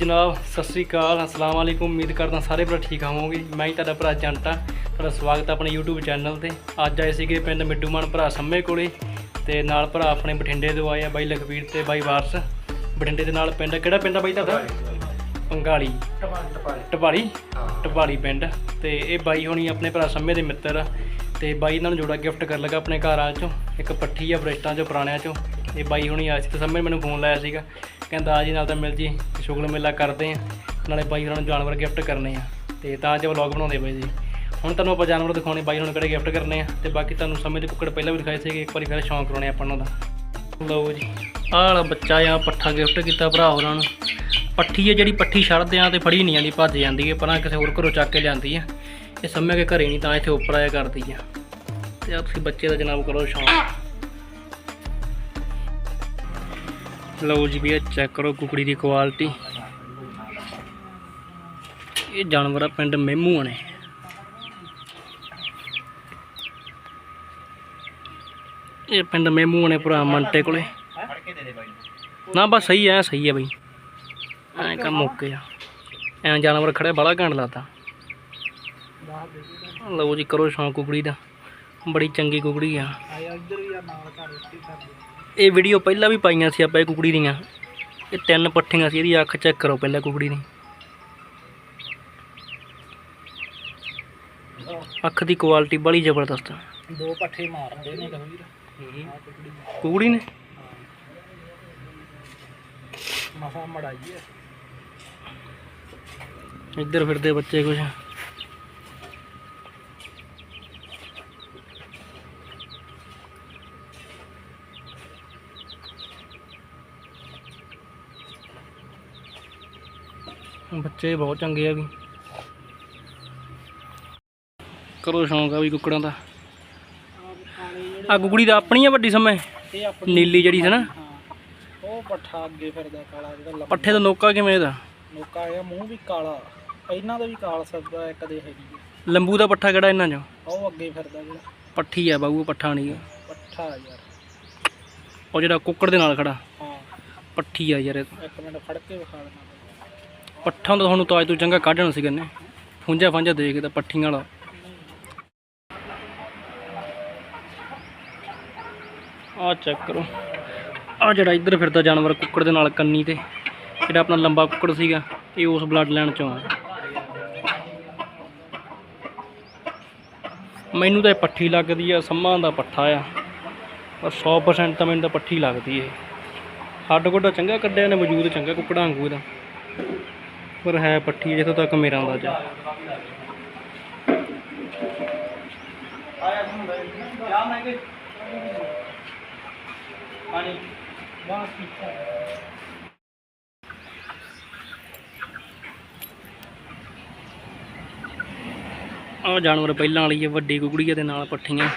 ਜਨਾਬ, ਸਤਿ ਸ੍ਰੀ ਅਕਾਲ, ਅਸਲਾਮ ਵਾਲੇਕੁਮ ਉਮੀਦ ਕਰਦਾ ਸਾਰੇ ਭਰਾ ਠੀਕ ਹੋਵੋਗੇ। ਮੈਂ ਹੀ ਤੁਹਾਡਾ ਭਰਾ ਜੰਟਾ ਤੁਹਾਡਾ ਸਵਾਗਤ ਆਪਣੇ YouTube ਚੈਨਲ ਤੇ। ਅੱਜ ਆਏ ਸੀਗੇ ਪਿੰਡ ਮਿੱਡੂਮਾਨ ਭਰਾ ਸੰਮੇ ਕੋਲੇ ਤੇ ਨਾਲ ਭਰਾ ਆਪਣੇ ਬਠਿੰਡੇ ਤੋਂ ਆਏ ਆ ਬਾਈ ਲਖਵੀਰ ਤੇ ਬਾਈ ਵਾਰਸ। ਬਠਿੰਡੇ ਦੇ ਨਾਲ ਪਿੰਡ ਕਿਹੜਾ ਪਿੰਡ ਆ ਬਾਈ ਤੁਹਾਡਾ? ਪੰਗਾਲੀ। ਟਪਾਲੀ। ਟਪਾਲੀ ਪਿੰਡ। ਤੇ ਇਹ ਬਾਈ ਹੋਣੀ ਆਪਣੇ ਭਰਾ ਸੰਮੇ ਦੇ ਮਿੱਤਰ ਆ। ਤੇ ਬਾਈ ਇਹਨਾਂ ਨੂੰ ਜੋੜਾ ਗਿਫਟ ਕਰ ਲਗਾ ਆਪਣੇ ਘਰ ਵਾਲ ਚੋਂ। ਇੱਕ ਪੱਠੀ ਆ ਬ੍ਰਿਸ਼ਟਾਂ ਚੋਂ, ਪੁਰਾਣਿਆਂ ਚੋਂ। ਇਹ ਬਾਈ ਹੁਣੀ ਆਇਆ ਸੀ ਤੇ ਸੰਮੇ ਮੈਨੂੰ ਫੋਨ ਲਾਇਆ ਸੀਗਾ। ਕਹਿੰਦਾ, ਆ ਜੀ, ਨਾਲ ਤਾਂ ਮਿਲ ਜੀ, ਸ਼ੁਗਲ ਮੇਲਾ ਕਰਦੇ ਆ। ਨਾਲੇ ਬਾਈ ਹੋਰਾਂ ਨੂੰ ਜਾਨਵਰ ਗਿਫਟ ਕਰਨੇ ਆ। ਤੇ ਤਾਂ ਅੱਜ ਵਲੌਗ ਬਣਾਉਂਦੇ ਪਏ ਜੀ ਹੁਣ ਤੁਹਾਨੂੰ ਆਪਾਂ ਜਾਨਵਰ ਦਿਖਾਉਣੇ, ਬਾਈ ਹੁਣ ਕਿਹੜੇ ਗਿਫਟ ਕਰਨੇ ਆ। ਤੇ ਬਾਕੀ ਤੁਹਾਨੂੰ ਸਮੇਂ ਦੇ ਕੁੱਕੜ ਪਹਿਲਾਂ ਵੀ ਦਿਖਾਏ ਸੀਗੇ, ਇੱਕ ਵਾਰੀ ਫਿਰ ਸ਼ੌਂਕ ਕਰਾਉਣੇ ਆਪਾਂ ਉਹਨਾਂ ਦਾ ਲਓ ਜੀ, ਆਹ ਵਾਲਾ ਬੱਚਾ ਆ, ਪੱਠਾ ਗਿਫਟ ਕੀਤਾ ਭਰਾ ਉਹਨਾਂ ਨੂੰ। ਪੱਠੀ ਹੈ ਜਿਹੜੀ, ਪੱਠੀ ਛੱਡਦੇ ਆ ਤੇ ਫੜੀ ਨਹੀਂ ਜਾਂਦੀ, ਭੱਜ ਜਾਂਦੀ ਹੈ ਪਰਾਂ ਕਿਸੇ ਹੋਰ ਘਰੋਂ ਚੱਕ ਕੇ ਲਿਆਂਦੀ ਆ। ਇਹ ਸਮੇਂ ਕੇ ਘਰੇ ਨਹੀਂ ਤਾਂ ਇੱਥੇ ਉੱਪਰ ਆਇਆ ਕਰਦੀ ਆ। ਤੇ ਆ ਤੁਸੀਂ ਬੱਚੇ ਦਾ ਜਨਾਬ ਕਰੋ, ਸ਼ੌਂਕ। ਲਓ ਜੀ ਵੀ ਚੈੱਕ ਕਰੋ ਕੁਕੜੀ ਦੀ ਕੁਆਲਿਟੀ ਇਹ ਜਾਨਵਰ ਆ, ਪਿੰਡ ਮਹਿਮੂ ਨੇ। ਇਹ ਪਿੰਡ ਮਹਿਮੂ ਨੇ ਭਰਾ ਮੰਟੇ ਕੋਲੇ। ਨਾ, ਬਸ ਸਹੀ ਐ ਸਹੀ ਐ ਬਈ। ਐਂ ਕੰਮ ਓਕੇ ਆ। ਐਂ ਜਾਨਵਰ ਖੜੇ ਬੜਾ ਘੰਟ ਲਾਤਾ ਲਓ ਜੀ, ਕਰੋ ਸ਼ੌਂਕ ਕੁਕੜੀ ਦਾ। ਬੜੀ ਚੰਗੀ ਕੁਕੜੀ ਆ। ਇਹ ਵੀਡੀਓ ਪਹਿਲਾਂ ਵੀ ਪਾਈਆਂ ਸੀ ਆਪਾਂ ਇਹ ਕੁਕੜੀ ਦੀਆਂ। ਇਹ ਤਿੰਨ ਪੱਠੀਆਂ ਸੀ ਇਹਦੀ ਅੱਖ ਚੈੱਕ ਕਰੋ ਪਹਿਲਾਂ ਕੁਕੜੀ ਦੀ। ਅੱਖ ਦੀ ਕੁਆਲਿਟੀ ਬੜੀ ਜ਼ਬਰਦਸਤ ਦੋ ਪੱਠੇ ਮਾਰਦੇ ਨੇ ਲਵੀਰ ਕੁਕੜੀ ਨੇ? ਮਸਾ ਮੜਾਈ ਹੈ ਇੱਧਰ ਫਿਰਦੇ ਬੱਚੇ ਕੁਝ ਬੱਚੇ ਬਹੁਤ ਚੰਗੇ ਆ ਵੀ। ਕਰੋ ਸ਼ੌਂਕ ਆ ਵੀ ਕੁੱਕੜਾਂ ਦਾ। ਆ ਕੁਕੜੀ ਦਾ ਆਪਣੀ ਆ ਵੱਡੀ ਸਮੇਂ। ਇਹ ਆਪਣੀ ਨੀਲੀ ਜਿਹੜੀ ਸੀ ਨਾ। ਹਾਂ ਉਹ ਪੱਠਾ ਅੱਗੇ ਫਿਰਦਾ ਕਾਲਾ ਜਿਹੜਾ ਲੰਮਾ ਪੱਠੇ ਦਾ ਨੋਕਾ ਕਿਵੇਂ ਇਹਦਾ ਨੋਕਾ ਆ ਮੂੰਹ ਵੀ ਕਾਲਾ। ਇਹਨਾਂ ਦਾ ਵੀ ਕਾਲ ਸੱਦਾ ਇੱਕ ਦੇ ਹੈਗੀ ਹੈ। ਲੰਬੂ ਦਾ ਪੱਠਾ ਕਿਹੜਾ ਇਹਨਾਂ ਚੋਂ? ਉਹ ਅੱਗੇ ਫਿਰਦਾ ਜਿਹੜਾ। ਪੱਠੀ ਆ ਬਾਬੂ ਪੱਠਾ ਨਹੀਂ ਪੱਠਾ ਯਾਰ। ਉਹ ਜਿਹੜਾ ਕੁੱਕੜ ਦੇ ਨਾਲ ਖੜਾ। ਹਾਂ। ਪੱਠੀ ਆ ਯਾਰ ਇਹ। ਇੱਕ ਮਿੰਟ ਫੜ ਕੇ ਵਿਖਾ ਦੇਣਾ ਪੱਠਾਂ ਦਾ ਤੁਹਾਨੂੰ ਤਾਜ ਤੋਂ ਚੰਗਾ ਕੱਢਣਾ ਸੀ ਗੰਨੇ ਫੁੰਜਾ ਫਾਂਜਾ ਦੇਖਦਾ ਪੱਠੀਆਂ ਵਾਲਾ। ਆ ਚੈੱਕ ਕਰੋ। ਆ ਜਿਹੜਾ ਇੱਧਰ ਫਿਰਦਾ ਜਾਨਵਰ ਕੁੱਕੜ ਦੇ ਨਾਲ ਕੰਨੀ ਤੇ, ਜਿਹੜਾ ਆਪਣਾ ਲੰਬਾ ਕੁੱਕੜ ਸੀਗਾ, ਇਹ ਉਸ ਬਲੱਡ ਲਾਈਨ ਚੋਂ ਆ। ਮੈਨੂੰ ਤਾਂ ਇਹ ਪੱਠੀ ਲੱਗਦੀ ਆ, ਸੰਮਾਂ ਦਾ ਪੱਠਾ ਆ। ਪਰ 100% ਤਾਂ ਮੈਨੂੰ ਤਾਂ ਪੱਠੀ ਲੱਗਦੀ ਏ। ਹੱਡ ਗੋਡਾ ਚੰਗਾ ਕੱਢਿਆ ਨੇ ਵਜੂਦ ਚੰਗਾ ਕੁੱਕੜਾਂ ਵਾਂਗੂ ਇਹਦਾ। ਪਰ ਹੈ ਪੱਠੀ ਜਿੱਥੋਂ ਤੱਕ ਮੇਰਾ ਅੰਦਾਜ਼ਾ ਆ ਜਾਨਵਰ ਪਹਿਲਾਂ ਵਾਲੀ ਹੈ, ਵੱਡੀ ਕੁਕੜੀ ਦੇ ਨਾਲ ਪੱਠੀਆਂ।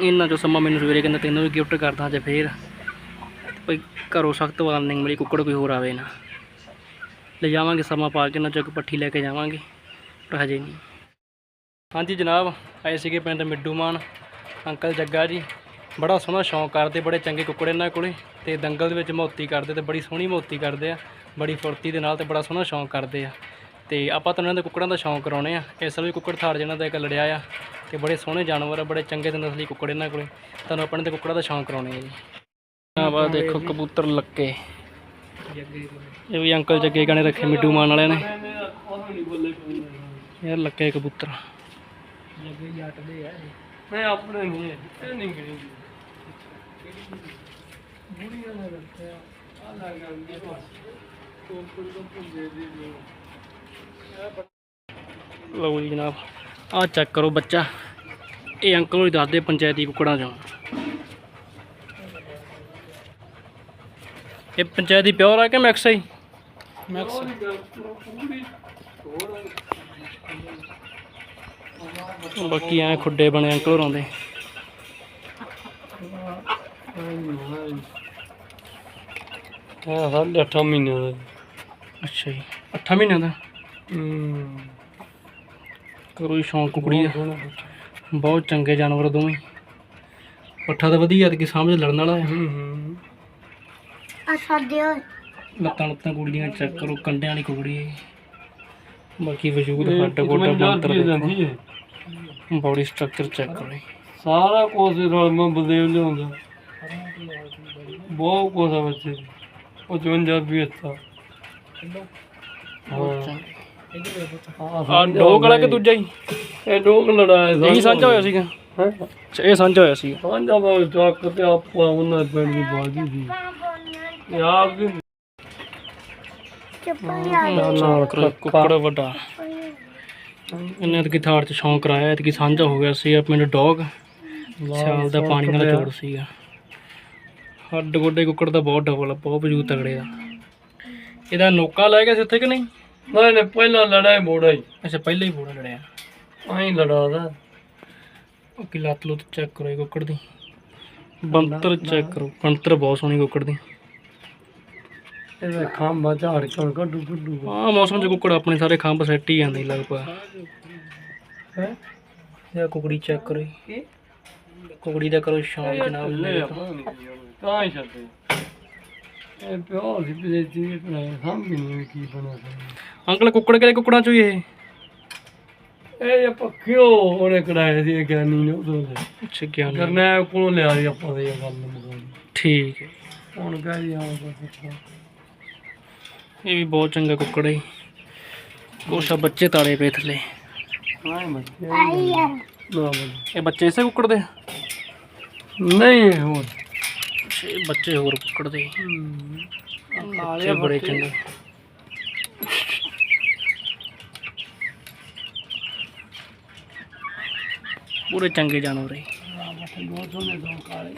ਇਹਨਾਂ ਚੋਂ ਸਮਾਂ ਮੈਨੂੰ ਸਵੇਰੇ ਕਹਿੰਦਾ ਤੈਨੂੰ ਵੀ ਗਿਫਟ ਕਰਦਾ, ਅੱਜ ਫੇਰ। ਭਈ ਘਰੋਂ ਸਖਤ ਵਾਰਨਿੰਗ ਮਿਲੀ ਕੁੱਕੜ ਕੋਈ ਹੋਰ ਆਵੇ ਨਾ। ਲੈ ਜਾਵਾਂਗੇ, ਸਮਾਂ ਪਾ ਕੇ, ਨਾ ਚੱਕ ਪੱਠੀ ਲੈ ਕੇ ਜਾਵਾਂਗੇ, ਪਰ ਹਜੇ ਨਹੀਂ। ਹਾਂਜੀ ਜਨਾਬ, ਆਏ ਸੀਗੇ ਪਿੰਡ ਮਿੱਡੂਮਾਨ ਅੰਕਲ ਜੱਗਾ ਜੀ। ਬੜਾ ਸੋਹਣਾ ਸ਼ੌਂਕ ਕਰਦੇ, ਬੜੇ ਚੰਗੇ ਕੁੱਕੜ ਇਹਨਾਂ ਕੋਲੇ, ਤੇ ਦੰਗਲ ਦੇ ਵਿੱਚ ਮੌਤੀ ਕਰਦੇ ਤੇ ਬੜੀ ਸੋਹਣੀ ਮੋਤੀ ਕਰਦੇ ਆ, ਬੜੀ ਫੁਰਤੀ ਦੇ ਨਾਲ ਤੇ ਬੜਾ ਸੋਹਣਾ ਸ਼ੌਂਕ ਕਰਦੇ ਆ। ਤੇ ਆਪਾਂ ਤੁਹਾਨੂੰ ਇਹਨਾਂ ਦੇ ਕੁੱਕੜਾਂ ਦਾ ਸ਼ੌਂਕ ਕਰਾਉਣੇ ਆ, ਇਸ ਲਈ ਕੁੱਕੜ ਥਾਰ ਜਿਹਨਾਂ ਦਾ ਇੱਕ ਲੜਿਆ ਆ, ਤੇ ਬੜੇ ਸੋਹਣੇ ਜਾਨਵਰ ਆ, ਬੜੇ ਚੰਗੇ ਤੇ ਨਸਲੀ ਕੁੱਕੜ ਇਹਨਾਂ ਕੋਲੇ। ਤੁਹਾਨੂੰ ਆਪਣੇ ਦੇ ਕੁੱਕੜਾਂ ਦਾ ਸ਼ੌਂਕ ਕਰਾਉਣੇ ਆ ਜੀ। ਆ ਦੇਖੋ, ਕਬੂਤਰ ਲੱਕੇ। ਇਹ ਵੀ ਅੰਕਲ ਜੱਗੇ ਗਾਣੇ ਰੱਖੇ ਮਿੱਡੂ ਮਾਨ ਵਾਲਿਆਂ ਨੇ। ਯਾਰ ਲੱਕੇ ਕਬੂਤਰ। ਜੱਗੇ ਜੱਟ ਦੇ ਆ। ਮੈਂ ਆਪਣੇ ਨਹੀਂ ਇਹ ਨਹੀਂ ਕਰੀ ਬੁੜੀਆਂ ਨੇ ਰੱਖਿਆ ਆ ਲੱਗ ਗਈ ਕੋਪਰ ਤੋਂ ਪੁੰਦੇ ਦੇ ਲਓ ਜੀ ਜਨਾਬ ਆਹ ਚੈੱਕ ਕਰੋ ਬੱਚਾ। ਇਹ ਅੰਕਲ ਦੱਸਦੇ ਪੰਚਾਇਤੀ ਕੁੱਕੜਾਂ ਚੋਂ। ਇਹ ਪੰਚਾਇਤੀ ਪਿਓਰ ਆ ਕਿ ਮਿਕਸ ਹੈ ਮੈਕਸ। ਬਾਕੀ ਐ ਖੁੱਡੇ ਬਣੇ ਅੰਕਲ ਹੋਰਾਂ ਦੇ। ਸਾਢੇ 8 ਮਹੀਨੇ ਦਾ ਅੱਛਾ ਜੀ 8 ਮਹੀਨਿਆਂ ਦਾ? ਹੂੰ। ਕਰੋ ਸ਼ੌਂਕ ਕੁਕੜੀ ਦਾ। ਬਹੁਤ ਚੰਗੇ। ਜਾਨਵਰ ਦੋਵੇਂ। ਪੱਠਾ ਤਾਂ ਵਧੀਆ ਤੇ ਕਿ ਸਾਹਮਣੇ ਲੜਨ ਵਾਲਾ ਹੈ। ਹੂੰ ਹੂੰ। ਲੱਤਾਂ ਲੱਤਾਂ ਕੁੜੀ ਦੀਆਂ ਚੈੱਕ ਕਰੋ ਕੰਡਿਆਂ ਵਾਲੀ ਕੁੜੀ ਹੈ ਬਾਕੀ ਵਜੂਦ ਹੱਡ ਗੋਡਾ ਬੰਤਰ ਬੋਡੀ ਸਟਰਕਚਰ ਚੈੱਕ ਕਰੋ ਜੀ। ਸਾਰਾ ਕੁਝ ਰਲ ਮੈਂ ਬਦੇਵ ਲਿਆਉਂਦਾ ਬਹੁਤ ਕੁਝ ਆ ਬੱਚੇ ਦੀ। ਉਹ 54 ਵੀ ਅੱਛਾ ਆ। ਡੋਗ ਵਾਲਾ ਕਿ ਦੂਜਾ ਹੀ ਇਹ ਡੋਗ ਲੜਾਇਆ ਇਹੀ ਸਾਂਝਾ ਹੋਇਆ ਸੀਗਾ? ਹੈ? ਅੱਛਾ, ਇਹ ਸਾਂਝਾ ਹੋਇਆ ਸੀ ਸਾਂਝਾ ਬਾਲ ਚੱਕ ਤੇ ਆਪਾਂ ਉਹਨਾਂ ਪਿੰਡ ਦੀ ਬਾਜੀ ਸੀ। ਨਾਲ ਕੁੱਕੜ ਵੱਡਾ। ਇਹਨੇ ਤਾਂ ਥਾੜ ਚ ਸ਼ੌਂਕ ਕਰਾਇਆ ਤੇ ਸਾਂਝਾ ਹੋ ਗਿਆ ਸੀ ਆਪਣੇ ਡੌਗ। ਸਿਆਲ ਦਾ ਪਾਣੀ ਨਾਲ ਜੋੜ ਸੀਗਾ। ਹੱਡ ਗੋਡੇ ਕੁੱਕੜ ਦਾ ਬਹੁਤ ਡਬਲ ਆ ਬਹੁਤ ਵਜੂਦ ਤਗੜੇ ਦਾ ਇਹਦਾ ਨੋਕਾ ਲੈ ਗਿਆ ਸੀ ਉੱਥੇ ਕਿ ਨਹੀਂ? ਨਹੀਂ ਨਹੀਂ ਪਹਿਲਾਂ ਲੜਾਈ ਮੋੜਾ ਹੀ। ਅੱਛਾ ਪਹਿਲਾਂ ਹੀ ਪੂਰਾ ਲੜਿਆ। ਆਈ ਲੜਾਦਾ ਉਹ ਕੀ ਲੱਤ ਲੁੱਤ ਚੈੱਕ ਕਰੋ ਇਹ ਕੁੱਕੜ ਦੀ। ਬੰਤਰ ਚੈੱਕ ਕਰੋ। ਬੰਤਰ ਬਹੁਤ ਸੋਹਣੀ ਕੁੱਕੜ ਦੀ। ਇਹਦਾ ਖਾਂਬਾ ਝਾੜ ਕੇ ਕੱਢੂ ਕੱਢੂ ਹਾਂ ਮੌਸਮ 'ਚ ਕੁੱਕੜ ਆਪਣੇ ਸਾਰੇ ਖੰਭ ਸੈੱਟ ਹੀ ਜਾਂਦੇ ਲਗਭਗ ਹੈ? ਇਹ ਕੁਕੜੀ ਚੈੱਕ ਕਰੋ ਜੀ। ਕੁਕੜੀ ਦਾ ਕਰੋ ਸ਼ੌਂਕ ਜਨਾਬ। ਆਪਾਂ ਤਾਂ ਹੀ ਛੱਡੇ ਇਹ ਪਿਓ ਪਿਛੇ ਚੀਜ਼ ਬਣਾਇਆ ਸਮਝ ਨਹੀਂ ਕੀ ਬਣਾਇਆ ਅੰਕਲ ਕੁੱਕੜ ਕਿਹੜੇ ਕੁੱਕੜਾਂ ਚੋਂ ਹੀ ਇਹ? ਇਹ ਜੇ ਪੱਖਿਓ ਉਹਨੇ ਕਢਾਇਆ ਸੀ ਇਹ ਗਿਆਨੀ ਨੇ ਉਦੋਂ ਦੇ। ਅੱਛਾ ਗਿਆਨ ਕਰਨਾ ਕੋਲੋਂ ਲਿਆ ਸੀ ਆਪਾਂ ਦੇ ਗੱਲ ਮੁਕਾਉਣੀ ਠੀਕ ਹੈ। ਹੁਣ ਕਹਿ ਜੀ ਆਉਂ ਪੁੱਛੋ ਇਹ ਵੀ ਬਹੁਤ ਚੰਗਾ ਕੁੱਕੜ ਹੈ ਕੋਸ਼ਾ ਬੱਚੇ ਤਾੜੇ ਪਏ ਥੱਲੇ। ਨਾ ਇਹ ਬੱਚੇ ਇਸੇ ਕੁੱਕੜ ਦੇ? ਨਹੀਂ ਹੋਰ। ਇਹ ਬੱਚੇ ਹੋਰ ਕੁੱਕੜ ਦੇ। ਬੱਚੇ ਬੜੇ ਚੰਗੇ। ਪੂਰੇ ਚੰਗੇ ਜਾਨਵਰ ਹੈ ਬਹੁਤ ਸੋਹਣੇ ਦੋ ਕਾਲੇ।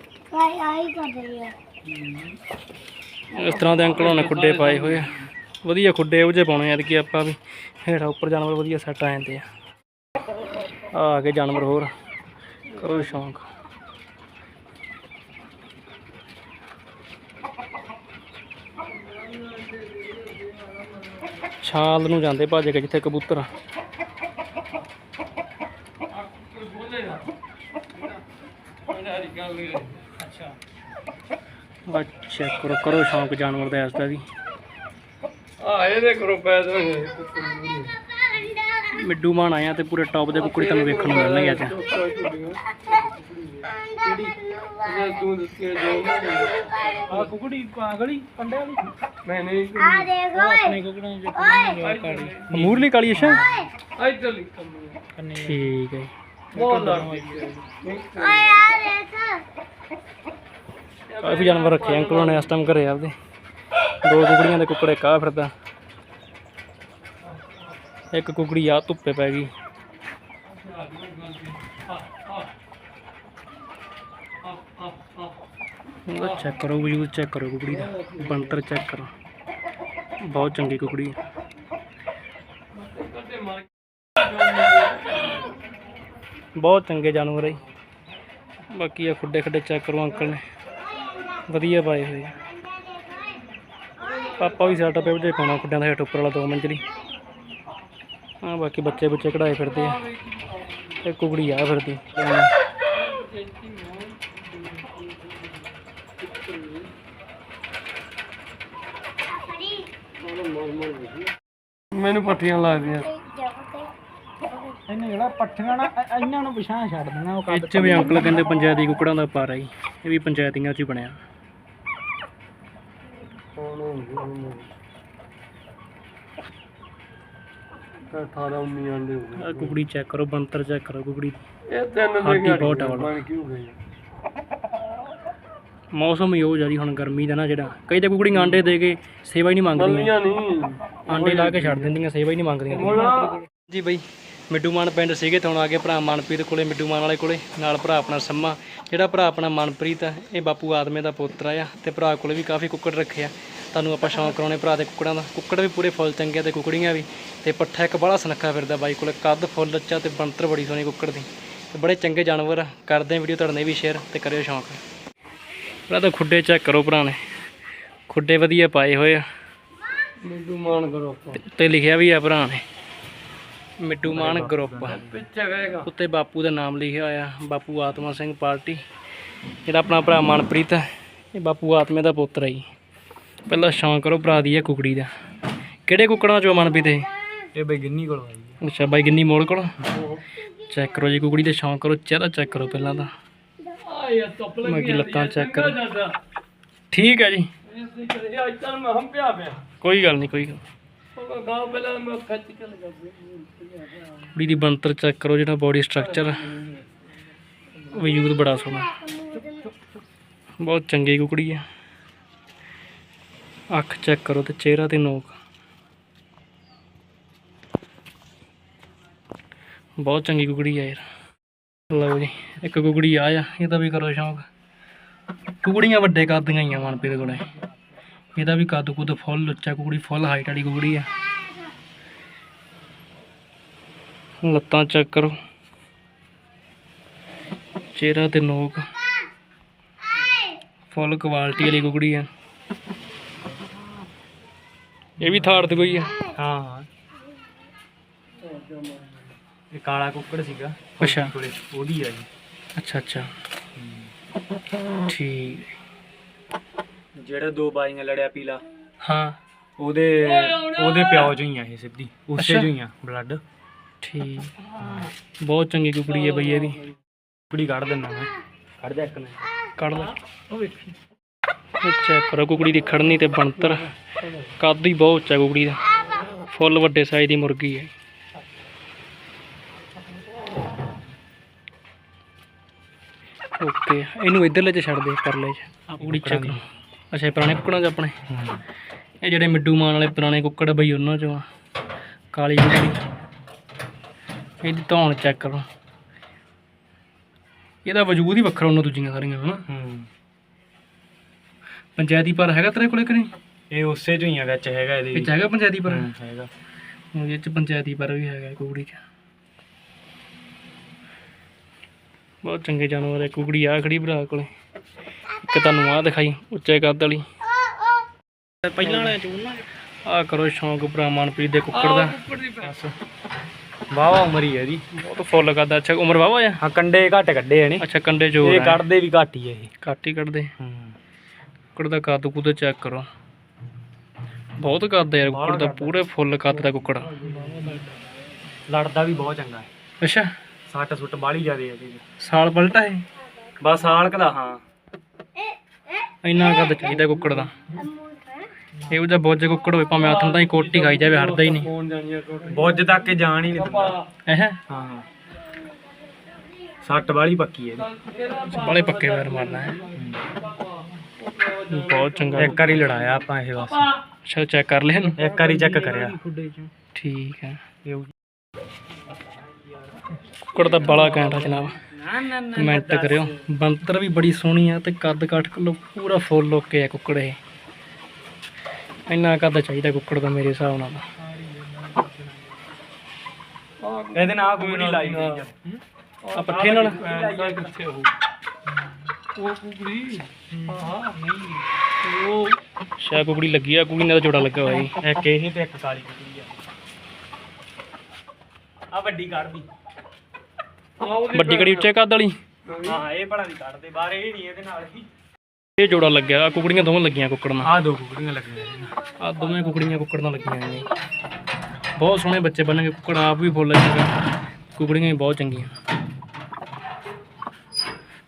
ਇਸ ਤਰ੍ਹਾਂ ਦੇ ਅੰਕਲ ਹੋਣੇ ਖੁੱਡੇ ਪਾਏ ਹੋਏ ਆ। ਵਧੀਆ ਖੁੱਡੇ ਇਹੋ ਜਿਹੇ ਪਾਉਣੇ ਐਤਕੀ ਆਪਾਂ ਵੀ ਹੇਠਾਂ ਉੱਪਰ ਜਾਨਵਰ ਵਧੀਆ ਸੈੱਟ ਆ ਜਾਂਦੇ ਆ। ਆ ਆ ਕੇ ਜਾਨਵਰ ਹੋਰ। ਕਰੋ ਸ਼ੌਂਕ। ਛਾਲ ਨੂੰ ਜਾਂਦੇ ਭੱਜ ਕੇ ਜਿੱਥੇ ਕਬੂਤਰ ਆ। ਅੱਛਾ। ਕਰੋ ਕਰੋ ਸ਼ੌਂਕ ਜਾਨਵਰ ਦਾ ਇਸ ਦਾ ਵੀ। ਆ ਇਹਦੇ ਕਰੋ ਪੈਦਾ ਮਿੱਡੂ ਮਾਨ ਆਇਆ ਤੇ ਪੂਰੇ ਟੌਪ ਦੇ ਕੁੱਕੜੀ ਤੁਹਾਨੂੰ ਵੇਖਣ ਨੂੰ ਮਿਲਣਗੇ ਅੱਜ। ਇਹ ਤੂੰ ਦਿੱਤੀ ਜੋ। ਆ ਕੁਕੜੀ ਪਾਗਲੀ ਕੰਡੇ ਵਾਲੀ ਮੈਂ ਨਹੀਂ ਆਪਣੇ ਕੁਕੜਾਂ ਚ ਮੂਰਲੀ ਕਾਲੀ। ਇੱਧਰ ਲਿਖ ਠੀਕ ਹੈ। ਬਹੁਤ ਲੱਗ ਕਾਫੀ ਜਾਨਵਰ ਰੱਖੇ ਅੰਕਲ ਨੇ ਇਸ ਟਾਈਮ ਘਰੇ ਆਪਦੇ। ਦੋ ਕੁਕੜੀਆਂ ਦੇ ਕੁੱਕੜੇ ਕਾ ਫਿਰਦਾ। ਇੱਕ ਕੁਕੜੀ ਆ ਧੁੱਪੇ ਪੈ ਗਈ। ਉਹ ਚੈੱਕ ਕਰੋ ਵਿਊ ਚੈੱਕ ਕਰੋ ਕੁਕੜੀ ਦਾ। ਬੰਤਰ ਚੈੱਕ ਕਰੋ। ਬਹੁਤ ਚੰਗੀ ਕੁਕੜੀ ਬਹੁਤ ਚੰਗੇ ਜਾਨਵਰ ਹੈ ਜੀ। ਬਾਕੀ ਆ ਖੁੱਡੇ ਖੱਡੇ ਚੈੱਕ ਕਰੋ ਅੰਕਲ ਨੇ। ਵਧੀਆ ਪਾਏ ਹੋਏ ਆ। ਪਾਪਾ ਵੀ ਸੈਟਅਪ ਹੀ ਪਾਉਣਾ ਖੁੱਡਿਆਂ ਦਾ ਹੇਠ ਉੱਪਰ ਵਾਲਾ ਦੋ ਮੰਜ਼ਲੀ ਹਾਂ। ਬਾਕੀ ਬੱਚੇ ਬੱਚੇ ਕਢਾਏ ਫਿਰਦੇ ਆ। ਤੇ ਕੁਕੜੀ ਆ ਫਿਰਦੀ। ਮੈਨੂੰ ਪੱਠੀਆਂ ਲੱਗਦੀਆਂ ਇਹਨੇ ਜਿਹੜਾ ਪੱਠੀਆਂ ਨਾ ਇਹ- ਇਹਨਾਂ ਨੂੰ ਪਿਛਾਂ ਛੱਡ ਦੇਣਾ ਉਹ ਇਹ 'ਚ ਵੀ ਅੰਕਲ ਕਹਿੰਦੇ ਪੰਚਾਇਤੀ ਕੁਕੜਾਂ ਦਾ ਪਾਰਾ ਜੀ ਇਹ ਵੀ ਪੰਚਾਇਤੀਆਂ 'ਚ ਹੀ ਬਣਿਆ। 18 19 ਆਂਡੇ ਹੋ ਗਏ। ਆ ਕੁਕੜੀ ਚੈੱਕ ਕਰੋ ਬੰਤਰ ਚੈੱਕ ਕਰੋ ਕੁਕੜੀ। ਇਹ ਤਿੰਨ ਦੇ ਬਹੁਤ ਡਬਲ। ਬਣ ਕਿਉਂ ਗਏ? ਮੌਸਮ ਹੀ ਉਹ ਜਿਹਾ ਜੀ ਹੁਣ ਗਰਮੀ ਦਾ ਨਾ ਜਿਹੜਾ। ਕਈ ਤਾਂ ਕੁਕੜੀਆਂ ਆਂਡੇ ਦੇ ਕੇ ਸੇਵਾ ਹੀ ਨਹੀਂ ਮੰਗਦੀਆਂ। ਬੱਲੀਆਂ ਨਹੀਂ। ਆਂਡੇ ਲਾ ਕੇ ਛੱਡ ਦਿੰਦੀਆਂ ਸੇਵਾ ਹੀ ਨਹੀਂ ਮੰਗਦੀਆਂ। ਜੀ ਬਈ। ਮਿੱਡੂ ਮਾਨ ਪਿੰਡ ਸੀਗੇ ਤੇ ਹੁਣ ਆ ਗਏ ਭਰਾ ਮਨਪ੍ਰੀਤ ਕੋਲੇ ਮਿੱਡੂ ਮਾਨ ਵਾਲੇ ਕੋਲੇ ਨਾਲ ਭਰਾ ਆਪਣਾ ਸੰਮਾ। ਜਿਹੜਾ ਭਰਾ ਆਪਣਾ ਮਨਪ੍ਰੀਤ ਆ ਇਹ ਬਾਪੂ ਆਦਮੇ ਦਾ ਪੁੱਤਰ ਆ ਤੇ ਭਰਾ ਕੋਲੇ ਵੀ ਕਾਫੀ ਕੁੱਕੜ ਰੱਖੇ ਆ। ਤੁਹਾਨੂੰ ਆਪਾਂ ਸ਼ੌਂਕ ਕਰਾਉਣੇ ਭਰਾ ਦੇ ਕੁੱਕੜਾਂ ਦਾ। ਕੁੱਕੜ ਵੀ ਪੂਰੇ ਫੁੱਲ ਚੰਗੇ ਤੇ ਕੁਕੜੀਆਂ ਵੀ। ਤੇ ਪੱਠਾ ਇੱਕ ਬੜਾ ਸੁਨੱਖਾ ਫਿਰਦਾ ਬਾਈ ਕੋਲੇ ਕੱਦ ਫੁੱਲ ਅੱਛਾ ਤੇ ਬੰਤਰ ਬੜੀ ਸੋਹਣੀ ਕੁੱਕੜ ਦੀ। ਤੇ ਬੜੇ ਚੰਗੇ ਜਾਨਵਰ ਆ। ਕਰਦੇ ਆ ਵੀਡੀਓ ਤੁਹਾਡੇ ਨਾਲ ਵੀ ਸ਼ੇਅਰ ਤੇ ਕਰਿਓ ਸ਼ੌਂਕ। ਭਰਾ ਤਾਂ ਖੁੱਡੇ ਚੈੱਕ ਕਰੋ ਭਰਾ ਨੇ। ਖੁੱਡੇ ਵਧੀਆ ਪਾਏ ਹੋਏ ਆ। ਮੈਨੂੰ ਮਾਨ ਕਰੋ ਤੇ ਲਿਖਿਆ ਵੀ ਆ ਭਰਾ ਨੇ। ਮਿੱਟੂ ਮਾਨ ਗਰੁੱਪ ਪਿੱਛੇ ਗਏਗਾ ਉੱਤੇ ਬਾਪੂ ਦਾ ਨਾਮ ਲਿਖਿਆ ਹੋਇਆ ਬਾਪੂ ਆਤਮਾ ਸਿੰਘ ਪਾਰਟੀ। ਜਿਹੜਾ ਆਪਣਾ ਭਰਾ ਮਨਪ੍ਰੀਤ ਹੈ ਇਹ ਬਾਪੂ ਆਤਮੇ ਦਾ ਪੁੱਤਰ ਹੈ ਜੀ। ਪਹਿਲਾਂ ਸ਼ੌਂਕ ਕਰੋ ਭਰਾ ਦੀ ਇਹ ਕੁਕੜੀ ਦਾ। ਕਿਹੜੇ ਕੁੱਕੜਾਂ ਚੋਂ ਮਨਪ੍ਰੀਤ ਇਹ? ਇਹ ਬਈ ਗਿੰਨੀ ਕੋਲ ਆਈ ਅੱਛਾ ਬਾਈ ਗਿੰਨੀ ਮੋੜ ਕੋਲ? ਚੈੱਕ ਕਰੋ ਜੀ ਕੁਕੜੀ ਤੇ ਸ਼ੌਂਕ ਕਰੋ ਚਿਹਰਾ ਚੈੱਕ ਕਰੋ ਪਹਿਲਾਂ ਤਾਂ। ਆ ਯਾਰ ਧੁੱਪ ਬਾਕੀ ਲੱਤਾਂ ਚੈੱਕ ਕਰੋ? ਠੀਕ ਹੈ ਜੀ। ਇਹ ਕਰੇ ਅੱਜ ਤਾਂ ਮੈਂ ਹਮ ਪਿਆ। ਪਿਆ ਕੋਈ ਗੱਲ ਨਹੀਂ ਕੋਈ ਗੱਲ ਉਹ ਗਾਉ ਪਹਿਲਾਂ ਮੈਂ ਖੱਚ ਕੇ ਲਗਾ ਕੁੜੀ ਦੀ ਬਣਤਰ ਚੈੱਕ ਕਰੋ ਜਿਹੜਾ ਬੋਡੀ ਸਟਰਕਚਰ ਵਜੂਦ ਬੜਾ ਸੋਹਣਾ। ਬਹੁਤ ਚੰਗੀ ਕੁਕੜੀ ਆ। ਅੱਖ ਚੈੱਕ ਕਰੋ ਤੇ ਚਿਹਰਾ ਤੇ ਨੋਕ। ਬਹੁਤ ਚੰਗੀ ਕੁਕੜੀ ਆ ਯਾਰ। ਲਓ ਜੀ, ਇੱਕ ਕੁਕੜੀ ਆ ਆ ਇਹਦਾ ਵੀ ਕਰੋ ਸ਼ੌਂਕ। ਕੁਕੜੀਆਂ ਵੱਡੇ ਕਰਦੀਆਂ ਹੀ ਆ ਮਨਪ੍ਰੀਤ ਕੋਲੇ। ਇਹਦਾ ਵੀ ਕੱਦ ਕੁੱਦ ਫੁੱਲ ਉੱਚਾ ਕੁਕੜੀ ਫੁੱਲ ਹਾਈਟ ਵਾਲੀ ਕੁਕੜੀ ਆ। ਲੱਤਾਂ ਚੈੱਕ ਕਰੋ। ਚਿਹਰਾ ਤੇ ਨੋਕ। ਫੁੱਲ ਕੁਆਲਿਟੀ ਵਾਲੀ ਕੁਕੜੀ ਆ। ਇਹ ਵੀ ਥਾੜ ਤੇ ਕੋਈ ਆ? ਹਾਂ। ਇਹ ਕਾਲਾ ਕੁੱਕੜ ਸੀਗਾ। ਅੱਛਾ। ਉਹਦੀ ਆ ਜੀ। ਅੱਛਾ ਅੱਛਾ। ਠੀਕ। ਜਿਹੜਾ ਦੋ ਬਾਈਆਂ ਲੜਿਆ ਪੀਲਾ। ਹਾਂ। ਉਹਦੇ ਉਹਦੇ ਪਿਓ ਚੋਂ ਹੀ ਆ ਇਹ ਸਿੱਧੀ। ਉਸੇ ਅੱਛਾ। ਚੋਂ ਹੀ ਆ ਬਲੱਡ ਠੀਕ। ਬਹੁਤ ਚੰਗੀ ਕੁਕੜੀ ਹੈ ਬਈ ਇਹਦੀ। ਕੁੜੀ ਕੱਢ ਦਿੰਦਾ ਮੈਂ। ਕੱਢ ਜਾ ਇੱਕ ਨੇ ਕੱਢ ਲੈ ਉਹ ਵੇਖੀ ਚੈੱਕ ਕਰੋ ਕੁਕੜੀ ਦੀ ਖੜਨੀ ਤੇ ਬਣਤਰ। ਕੱਦ ਹੀ ਬਹੁਤ ਉੱਚਾ ਕੁਕੜੀ ਦਾ। ਫੁੱਲ ਵੱਡੇ ਸਾਈਜ਼ ਦੀ ਮੁਰਗੀ ਹੈ। ਓਕੇ। ਇਹਨੂੰ ਇਧਰਲੇ ਚ ਛੱਡ ਦੇ ਪਰਲੇ ਚ। ਆ ਕੁਕੜੀ ਚੈੱਕ ਅੱਛਾ ਇਹ ਪੁਰਾਣੇ ਕੁੱਕੜਾਂ ਚ ਆਪਣੇ? ਇਹ ਜਿਹੜੇ ਮਿੱਡੂ ਮਾਨ ਵਾਲੇ ਪੁਰਾਣੇ ਕੁੱਕੜ ਬਈ ਉਹਨਾਂ ਚੋਂ ਆ। ਕਾਲੀ ਕੁਕੜੀ ਇਹਦੀ ਧੌਣ ਚੈੱਕ ਕਰੋ। ਇਹਦਾ ਵਜੂਦ ਹੀ ਵੱਖਰਾ ਉਹਨਾਂ ਦੂਜੀਆਂ ਸਾਰੀਆਂ ਹਨਾ? ਹੂੰ। ਪੰਚਾਇਤੀ ਪਰ ਹੈਗਾ ਤੇਰੇ ਕੋਲੇ ਕਿ ਨਹੀਂ? ਇਹ ਉਸੇ ਚੋਂ ਹੀ ਆ ਵਿੱਚ ਹੈਗਾ ਇਹਦੇ ਵਿੱਚ ਹੈਗਾ ਪੰਚਾਇਤੀ ਪਰ? ਹੈਗਾ। ਇਹ ਚ ਪੰਚਾਇਤੀ ਪਰ ਵੀ ਹੈਗਾ ਕੁਕੜੀ ਚ। ਬਹੁਤ ਚੰਗੇ ਜਾਨਵਰ ਹੈ ਕੁਕੜੀ ਆ ਖੜੀ ਭਰਾ ਕੋਲੇ। ਇੱਕ ਤੁਹਾਨੂੰ ਆ ਦਿਖਾਈ ਉੱਚੇ ਕੱਦ ਵਾਲੀ। ਪਹਿਲਾਂ ਵਾਲਿਆਂ ਚ ਉਹਨਾਂ ਆ ਕਰੋ ਸ਼ੌਂਕ ਭਰਾ ਮਨਪ੍ਰੀਤ ਦੇ ਕੁੱਕੜ ਦਾ। ਵਾਵਾ ਉਮਰ ਹੀ ਹੈ ਇਹਦੀ। ਬਹੁਤ ਫੁੱਲ ਕੱਦ ਆ। ਅੱਛਾ ਉਮਰ ਵਾਵਾ ਆ? ਹਾਂ ਕੰਡੇ ਘੱਟ ਕੱਢੇ ਆ ਨੇ ਅੱਛਾ ਕੰਡੇ ਜੋਰ ਇਹ। ਕੱਢਦੇ ਵੀ ਘੱਟ ਹੀ ਆ ਇਹ। ਘੱਟ ਹੀ ਕੱਢਦੇ। ਹੂੰ। ਕੁੱਕੜ ਦਾ ਕੱਦ ਕੁੱਦ ਚੈੱਕ ਕਰੋ। ਬਹੁਤ ਕੱਦ ਆ ਯਾਰ ਕੁੱਕੜ ਦਾ। ਪੂਰੇ ਫੁੱਲ ਕੱਦ ਦਾ ਕੁੱਕੜ। ਲੜਦਾ ਵੀ ਬਹੁਤ ਚੰਗਾ ਹੈ। ਅੱਛਾ। ਸੱਟ ਸੁੱਟ ਬਾਲੀ ਜ਼ਿਆਦੇ ਆ 'ਚ। ਸਾਲ ਪਲਟਾ ਹੈ ਬਸ ਆਲਕ ਦਾ ਹਾਂ। ਇੰਨਾ ਕੱਦ ਚਾਹੀਦਾ ਕੁੱਕੜ ਦਾ। ਇਹੋ ਜਿਹਾ ਬੋਝ ਕੁੱਕੜ ਹੋਵੇ ਭਾਵੇਂ ਹੱਥ ਤਾਂ ਹੀ ਕੋਟੀ ਖਾਈ ਜਾਵੇ ਹਟਦਾ ਹੀ ਨਹੀਂ। ਬੁੱਝ ਤੱਕ ਇਹ ਜਾਣ ਹੀ ਨਹੀਂ ਦਿੰਦਾ। ਹਾਂ? ਹਾਂ ਸੱਟ ਵਾਲੀ ਪੱਕੀ ਹੈ ਇਹਦੀ। ਬਾਲੇ ਪੱਕੇ ਵੈਰ ਮਾਰਨਾ ਹੈ। ਬਹੁਤ ਚੰਗਾ। ਇੱਕ ਵਾਰੀ ਲੜਾਇਆ ਆਪਾਂ ਇਹ ਬਸ। ਅੱਛਾ ਚੈੱਕ ਕਰ ਲਿਆ ਇਹਨੂੰ? ਇੱਕ ਵਾਰੀ ਚੈੱਕ ਕਰਿਆ। ਠੀਕ ਹੈ। ਕੁੱਕੜ ਦਾ ਬੜਾ ਆ ਜਨਾਬ ਕਮੈਂਟ ਕਰਿਓ। ਬੰਤਰ ਵੀ ਬੜੀ ਸੋਹਣੀ ਆ ਤੇ ਕੱਦ ਕਾਠ ਕੱਲੋ ਪੂਰਾ ਫੁੱਲ ਓਕੇ ਆ ਕੁੱਕੜ ਇਹ। ਇੰਨਾ ਕੱਦ ਚਾਹੀਦਾ ਕੁੱਕੜ ਦਾ ਮੇਰੇ ਹਿਸਾਬ ਨਾਲ। ਇਹਦੇ ਨਾਲ ਕੁੜੀ ਲਾਈ ਹੋਈ ਆ। ਪੱਠੇ ਨਾਲ? ਕਿੱਥੇ ਉਹ ਉਹ ਕੁੜੀ ਹਾਂ। ਨਹੀਂ। ਉਹ ਸ਼ਾ ਕੁਕੜੀ ਲੱਗੀ ਆ ਕੁੜੀ ਨਾਲ ਤਾਂ ਜੋੜਾ ਲੱਗਾ ਹੋਇਆ ਜੀ। ਇੱਕ ਇਹ ਤੇ ਇੱਕ ਕਾਲੀ ਕੁੜੀ ਆ। ਆ ਵੱਡੀ ਕੱਢਦੀ ਵੱਡੀ ਕੜੀ ਉੱਚੇ ਕੱਦ ਵਾਲੀ। ਹਾਂ ਇਹ ਬੜਾ ਨਹੀਂ ਕੱਢਦੇ ਬਾਹਰ ਇਹ ਨਹੀਂ ਇਹਦੇ ਨਾਲ ਹੀ। ਇਹ ਜੋੜਾ ਲੱਗਿਆ ਆ ਕੁਕੜੀਆਂ ਦੋਵੇਂ ਲੱਗੀਆਂ ਕੁੱਕੜ। ਨਾਲ ਆ ਦੋ ਕੁੜੀਆਂ ਲੱਗੀਆਂ ਆ ਦੋਵੇਂ ਕੁਕੜੀਆਂ ਕੁੱਕੜ ਨਾਲ ਲੱਗੀਆਂ ਨੇ। ਬਹੁਤ ਸੋਹਣੇ ਬੱਚੇ ਬਣਨਗੇ ਕੁੱਕੜ ਆਪ ਵੀ ਫੁੱਲ ਚੰਗਾ ਕੁਕੜੀਆਂ ਵੀ ਬਹੁਤ ਚੰਗੀਆਂ।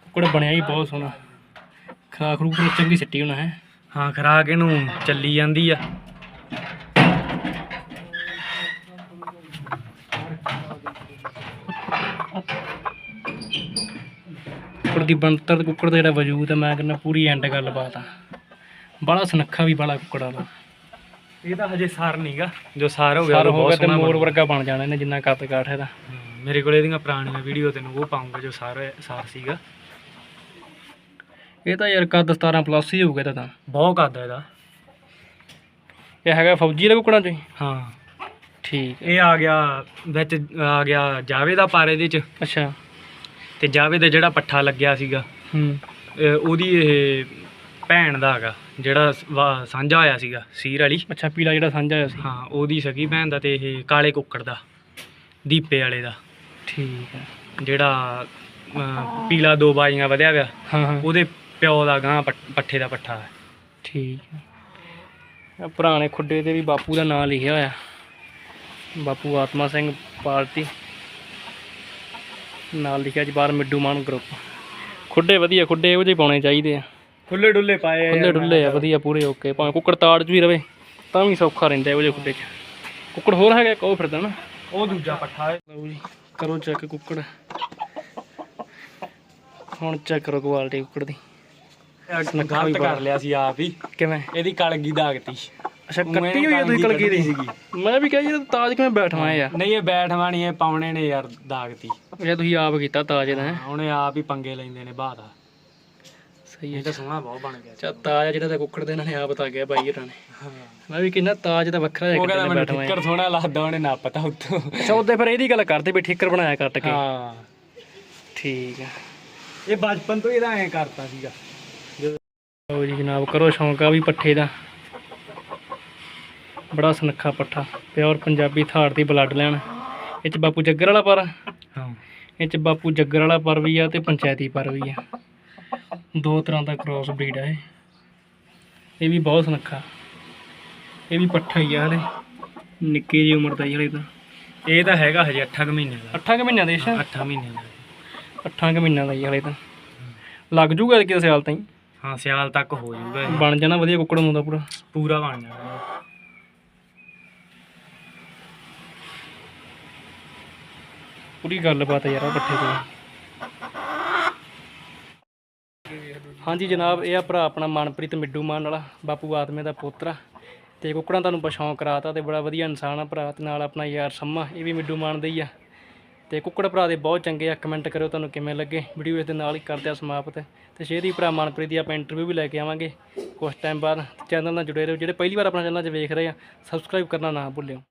ਕੁੱਕੜ ਬਣਿਆ ਹੀ ਬਹੁਤ ਸੋਹਣਾ। ਖਰਾਕ ਖਰੂਕ ਨੂੰ ਚੰਗੀ ਸਿੱਟੀ ਹੋਣਾ ਹੈ। ਹਾਂ ਖਰਾਕ ਇਹਨੂੰ ਚੱਲੀ ਜਾਂਦੀ ਆ। ਕੁੱਕੜ ਦੀ ਬਣਤਰ ਕੁੱਕੜ ਦਾ ਜਿਹੜਾ ਵਜੂਦ ਹੈ ਮੈਂ ਕਹਿੰਦਾ ਪੂਰੀ ਐਂਡ ਗੱਲਬਾਤ ਆ। ਬੜਾ ਸੁਨੱਖਾ ਵੀ ਬੜਾ ਕੁੱਕੜ ਵਾਲਾ ਇਹ ਤਾਂ ਹਜੇ ਸਾਰ ਨਹੀਂਗਾ ਜੋ ਸਾਰ ਹੋ ਗਿਆ ਸਾਰ ਉਹ ਹੋ ਬਹੁਤ ਗਿਆ ਤੇ ਮੋਰ ਵਰਗਾ ਬਣ ਜਾਣਾ ਇਹਨੇ ਜਿੰਨਾ ਕੱਦ ਕਾਠ ਇਹਦਾ ਮੇਰੇ ਕੋਲ ਇਹਦੀਆਂ ਪੁਰਾਣੀਆਂ ਵੀਡੀਓ ਤੈਨੂੰ ਉਹ ਪਾਉਂਗਾ ਜੋ ਸਾਰ ਸਾਰ ਸੀਗਾ। ਇਹ ਤਾਂ ਯਾਰ ਕੱਦ 17 ਪਲੱਸ ਹੀ ਹੋਊਗਾ ਇਹਦਾ ਤਾਂ ਬਹੁਤ ਕਰਦਾ ਇਹਦਾ। ਇਹ ਹੈਗਾ ਫੌਜੀ ਦਾ ਕੁੱਕੜਾਂ ਚੋਂ ਹੀ? ਹਾਂ। ਠੀਕ। ਹੈ ਇਹ ਆ ਗਿਆ ਵਿੱਚ ਆ ਗਿਆ ਜਾਵੇ ਦਾ ਪਾਰ ਇਹਦੇ ਚ। ਅੱਛਾ। ਤੇ ਜਾਵੇ ਦਾ ਜਿਹੜਾ ਪੱਠਾ ਲੱਗਿਆ ਸੀਗਾ ਹੂੰ। ਉਹਦੀ ਇਹ ਭੈਣ ਦਾ ਹੈਗਾ ਜਿਹੜਾ ਸ- ਵਾ- ਸਾਂਝਾ ਹੋਇਆ ਸੀਗਾ ਸੀਰ ਵਾਲੀ। ਅੱਛਾ ਪੀਲਾ ਜਿਹੜਾ ਸਾਂਝਾ ਹੋਇਆ ਸੀ। ਹਾਂ ਉਹਦੀ ਸਗੀ ਭੈਣ ਦਾ ਤੇ ਇਹ ਕਾਲੇ ਕੁੱਕੜ ਦਾ ਦੀਪੇ ਵਾਲੇ ਦਾ। ਠੀਕ ਹੈ। ਜਿਹੜਾ ਪੀਲਾ ਦੋ ਬਾਜੀਆਂ ਵਧਿਆ ਗਿਆ ਹਾਂ ਹਾਂ। ਉਹਦੇ ਪਿਓ ਦਾ ਗਾਂ ਪੱਠੇ ਦਾ ਪੱਠਾ ਹੈ। ਠੀਕ ਹੈ। ਪੁਰਾਣੇ ਖੁੱਡੇ ਤੇ ਵੀ ਬਾਪੂ ਦਾ ਨਾਮ ਲਿਖਿਆ ਹੋਇਆ। ਬਾਪੂ ਆਤਮਾ ਸਿੰਘ ਪਾਰਟੀ ਨਾਲ ਲਿਖਿਆ ਜੀ ਬਾਹਰ ਮਿੱਡੂ ਮਾਨ ਗਰੁੱਪ ਖੁੱਡੇ ਵਧੀਆ ਖੁੱਡੇ ਇਹੋ ਜਿਹੇ ਪਾਉਣੇ ਚਾਹੀਦੇ ਆ। ਖੁੱਲੇ ਡੁੱਲੇ ਪਾਏ ਖੁੱਲੇ ਡੁੱਲੇ ਆ ਵਧੀਆ ਪੂਰੇ ਓਕੇ ਭਾਵੇਂ ਕੁੱਕੜ ਤਾੜ 'ਚ ਵੀ ਰਵੇ ਤਾਂ ਵੀ ਸੌਖਾ ਰਹਿੰਦਾ ਇਹੋ ਜਿਹੇ ਖੁੱਡੇ 'ਚ। ਕੁੱਕੜ ਹੋਰ ਹੈਗਾ ਇੱਕ ਉਹ ਫਿਰਦਾ ਨਾ। ਉਹ ਦੂਜਾ ਪੱਠਾ ਹੈ। ਲਓ ਜੀ ਕਰੋ ਚੈੱਕ ਕੁੱਕੜ। ਹੁਣ ਚੈੱਕ ਕਰੋ ਕੁਆਲਿਟੀ ਕੁੱਕੜ ਦੀ। ਗਲਤ। ਕਰ ਲਿਆ ਸੀ ਆਪ ਹੀ। ਕਿਵੇਂ? ਇਹਦੀ ਕਲਗੀ ਦਾਗਤੀ। ਅੱਛਾ ਕੱਟੀ ਹੋਈ ਆ ਤੁਸੀਂ ਕਲਗੀ ਦੀ? ਸੀਗੀ। ਮੈਂ ਵੀ ਕਿਹਾ ਜੀ ਤਾਜ ਕਿਵੇਂ ਬੈਠਵਾ ਯਾਰ ਨਹੀਂ ਇਹ ਬੈਠਵਾਣੀ ਇਹ ਪਾਉਣੇ ਨੇ ਯਾਰ ਦਾਗਤੀ ਇਹ ਤੁਸੀਂ ਆਪ ਕੀਤਾ ਤਾਜ ਦਾ ਹੈਂ? ਉਹਨੇ ਆਪ ਹੀ ਪੰਗੇ ਲੈਂਦੇ ਨੇ ਬਾਦਾ ਸਹੀ ਹੈ ਇਹ ਤਾਂ ਸੋਹਣਾ ਬਹੁਤ ਬਣ ਗਿਆ। ਚਾ ਤਾਜ ਜਿਹੜਾ ਤਾਂ ਕੁੱਕੜ ਦੇ ਇਹਨਾਂ ਨੇ ਆਪ ਤਾਂ ਗਿਆ ਬਾਈ ਹਰਾਂ ਨੇ। ਮੈਂ ਵੀ ਕਿਹਾ ਤਾਜ ਦਾ ਵੱਖਰਾ ਜਿਹਾ ਉਹ ਕਹਿੰਦਾ ਮੈਨੂੰ ਠਿੱਕਰ ਸੋਹਣਾ ਲੱਗਦਾ ਉਹਨੇ ਨਾ ਪਤਾ ਉੱਤੋਂ। ਅੱਛਾ ਉਹਦੇ ਫਿਰ ਇਹਦੀ ਗੱਲ ਕਰਦੇ ਵੀ ਠਿੱਕਰ ਬਣਾਇਆ ਕੱਟ ਕੇ। ਹਾਂ। ਠੀਕ ਹੈ ਇਹ ਬਚਪਨ ਤੋਂ ਇਹਦਾ ਐਂ ਕਰਤਾ ਸੀਗਾ। ਲਓ ਜੀ ਜਨਾਬ ਕਰੋ ਸ਼ੌਂਕ ਆ ਵੀ ਪੱਠੇ ਦਾ। ਬੜਾ ਸੁਨੱਖਾ ਪੱਠਾ ਪਿਓਰ ਪੰਜਾਬੀ ਥਾੜ ਦੀ ਬਲੱਡ ਲੈਣ। ਇਹ ਚ ਬਾਪੂ ਜੱਗਰ ਵਾਲਾ ਪਰ। ਹਾਂ। ਇਹ ਚ ਬਾਪੂ ਜੱਗਰ ਵਾਲਾ ਪਰ ਵੀ ਆ ਤੇ ਪੰਚਾਇਤੀ ਪਰ ਵੀ ਆ। ਦੋ ਤਰ੍ਹਾਂ ਦਾ ਕ੍ਰੋਸ ਬਰੀਡ ਆ ਇਹ। ਇਹ ਵੀ ਬਹੁਤ ਸੁਨੱਖਾ। ਇਹ ਵੀ ਪੱਠਾ ਹੀ ਆ ਹਲੇ। ਨਿੱਕੀ ਜੀ ਉਮਰ ਦਾ ਹੀ ਹਲੇ ਤਾਂ। ਇਹ ਤਾਂ ਹੈਗਾ ਹਜੇ 8 ਮਹੀਨੇ ਦਾ। 8 ਕੁ ਮਹੀਨਿਆਂ ਦੇ ਸ਼ਾ 8 ਮਹੀਨੇ ਦਾ। 8 ਕੁ ਮਹੀਨਿਆਂ ਦਾ ਹੀ ਹਲੇ ਤਾਂ। ਲੱਗ ਜੂਗਾ ਕਿਸੇ ਸਾਲ ਤਾਈਂ? ਹਾਂ ਸਿਆਲ ਤੱਕ ਹੋ ਜਾਊਗਾ। ਬਣ ਜਾਣਾ ਵਧੀਆ ਕੁੱਕੜ ਨੂੰ ਦਾ ਪੂਰਾ। ਪੂਰਾ ਬਣ ਜਾਣਾ। ਪੂਰੀ ਗੱਲਬਾਤ ਹੈ ਯਾਰ ਆਹ ਪੱਠੇ ਤੇ ਹਾਂਜੀ ਜਨਾਬ, ਇਹ ਆ ਭਰਾ ਆਪਣਾ ਮਨਪ੍ਰੀਤ ਮਿੱਡੂ ਮਾਨ ਵਾਲਾ, ਬਾਪੂ ਆਤਮੇ ਦਾ ਪੋਤਰਾ। ਤੇ ਕੁੱਕੜਾਂ ਤੁਹਾਨੂੰ ਪਛਾਣ ਕਰਾਤਾ ਤੇ ਬੜਾ ਵਧੀਆ ਇਨਸਾਨ ਆ ਭਰਾ ਤੇ ਨਾਲ ਆਪਣਾ ਯਾਰ ਸੰਮਾ, ਇਹ ਵੀ ਮਿੱਡੂ ਮਾਨ ਦਾ ਹੀ ਆ। ਤੇ ਕੁੱਕੜ ਭਰਾ ਦੇ ਬਹੁਤ ਚੰਗੇ ਆ, ਕਮੈਂਟ ਕਰਿਓ ਤੁਹਾਨੂੰ ਕਿਵੇਂ ਲੱਗੇ। ਵੀਡੀਓ ਇਸ ਦੇ ਨਾਲ ਹੀ ਕਰਦੇ ਆ ਸਮਾਪਤ। ਤੇ ਸ਼ੇਰੀ ਭਰਾ ਮਨਪ੍ਰੀਤ ਦੀ ਆਪਾਂ ਇੰਟਰਵਿਊ ਵੀ ਲੈ ਕੇ ਆਵਾਂਗੇ ਕੁਝ ਟਾਈਮ ਬਾਅਦ। ਚੈਨਲ ਨਾਲ ਜੁੜੇ ਰਹੋ, ਜਿਹੜੇ ਪਹਿਲੀ ਵਾਰ ਆਪਣਾ ਚੈਨਲ 'ਚ ਵੇਖ ਰਹੇ ਆ ਸਬਸਕ੍ਰਾਈਬ ਕਰਨਾ ਨਾ ਭੁੱਲਿਓ।